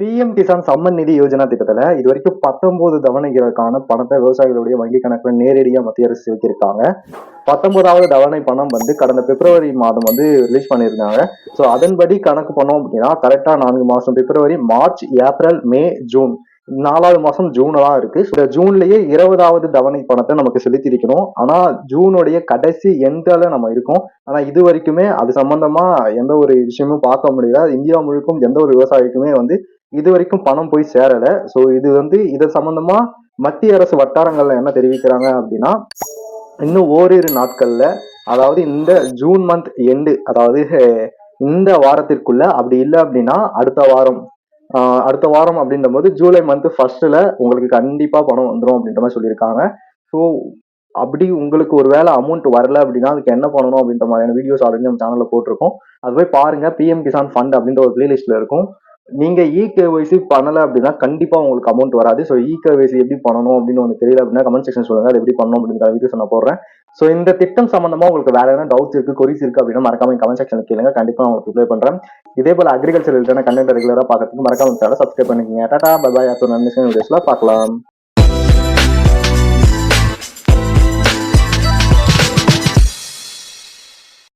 PM Kisan summon நிதி யோஜனா திட்டத்துல இது வரைக்கும் பத்தொன்பது தவணைகளுக்கான பணத்தை விவசாயிகளுடைய வங்கி கணக்குல நேரடியா மத்திய அரசு செலுத்தியிருக்காங்க. பத்தொன்பதாவது தவணை பணம் வந்து கடந்த பிப்ரவரி மாதம் வந்து ரிலீஸ் பண்ணியிருந்தாங்க. ஸோ அதன்படி கணக்கு பண்ணோம் அப்படின்னா கரெக்டா நான்கு மாசம் February March April May June நாலாவது மாசம் ஜூன்ல தான் இருக்கு. இந்த ஜூன்லயே இருபதாவது தவணை பணத்தை நமக்கு செலுத்தி இருக்கணும் ஆனா ஜூனுடைய கடைசி எண்டால நம்ம இருக்கோம். ஆனா இது வரைக்குமே அது சம்பந்தமா எந்த ஒரு விஷயமும் பார்க்க முடியல. இந்தியா முழுக்கும் எந்த ஒரு விவசாயிக்குமே வந்து இது வரைக்கும் பணம் போய் சேரல. ஸோ இது வந்து இது சம்பந்தமா மத்திய அரசு வட்டாரங்கள்ல என்ன தெரிவிக்கிறாங்க அப்படின்னா இன்னும் ஓரிரு நாட்கள்ல அதாவது இந்த ஜூன் மந்த் எண்டு அதாவது இந்த வாரத்திற்குள்ள அப்படி இல்லை அப்படின்னா அடுத்த வாரம் அடுத்த வாரம் அப்படின்ற போது ஜூலை மந்த் ஃபர்ஸ்ட்ல உங்களுக்கு கண்டிப்பா பணம் வந்துடும் அப்படின்ற மாதிரி சொல்லியிருக்காங்க. ஸோ அப்படி உங்களுக்கு ஒரு வேளை அமௌண்ட் வரல அப்படின்னா அதுக்கு என்ன பண்ணணும் அப்படின்ற மாதிரியான வீடியோஸ் ஆல்ரெடி நம்ம சேனல்ல போட்டிருக்கோம். அது போய் பாருங்க பிஎம் கிசான் ஃபண்ட் அப்படின்ற ஒரு பிளேலிஸ்ட்ல இருக்கும். நீங்க இ கேஒய்சி பண்ணல அப்படின்னா கண்டிப்பா உங்களுக்கு அமௌண்ட் வராது. ஸோ இ கேஒய்சி எப்படி பண்ணணும் அப்படின்னு உங்களுக்கு தெரியல அப்படின்னா கமெண்ட் செக்ஷன் சொல்லுங்க. அது எப்படி பண்ணணும் அப்படின்னு வீடியோஸ் நான் போடுறேன். ஸோ இந்த திட்டம் சம்பந்தமா உங்களுக்கு வேற எதனா டவுட்ஸ் இருக்கு கொரிஸ் இருக்கு அப்படின்னா மறக்காம கமெண்ட் செக்ஷன்ல கேளுங்க. கண்டிப்பா நான் உங்களுக்கு ரிப்ளை பண்றேன். இதே போல அக்ரிகல்ச்சர் ரிலேட்டான கண்டென்ட் ரெகுலரா பாக்கிறதுக்கு மறக்காம சேனல் சப்ஸ்கிரைப் பண்ணிக்கங்க. டாடா பாய் அடுத்த நன்றி வீடியோஸ்ல பார்க்கலாம்.